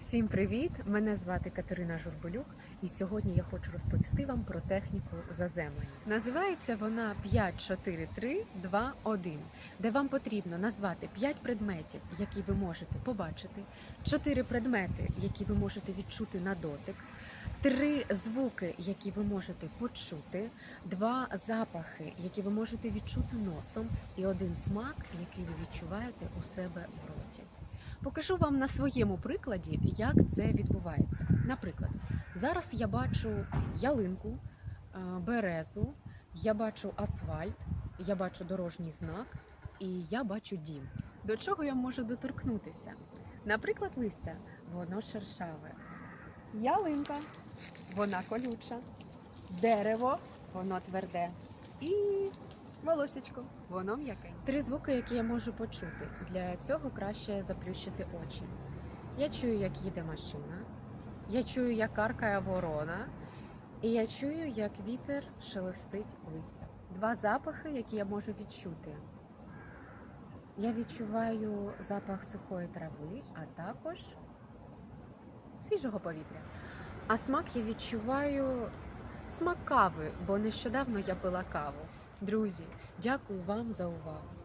Всім привіт! Мене звати Катерина Журболюк, і сьогодні я хочу розповісти вам про техніку заземлення. Називається вона 5-4-3-2-1, де вам потрібно назвати 5 предметів, які ви можете побачити, 4 предмети, які ви можете відчути на дотик. Три звуки, які ви можете почути, два запахи, які ви можете відчути носом, і один смак, який ви відчуваєте у себе в роті. Покажу вам на своєму прикладі, як це відбувається. Наприклад, зараз я бачу ялинку, е, березу, я бачу асфальт, я бачу дорожній знак і я бачу дім. До чого я можу доторкнутися? Наприклад, листя, воно шершаве. Ялинка, вона колюча, дерево, воно тверде. І волосечко, воно м'яке. Три звуки, які я можу почути. Для цього краще заплющити очі. Я чую, як їде машина, я чую, як каркає ворона, і я чую, як вітер шелестить листя. Два запахи, які я можу відчути. Я відчуваю запах сухої трави, а також свіжого повітря. А смак я відчуваю смак кави, бо нещодавно я пила каву. Друзі, дякую вам за увагу.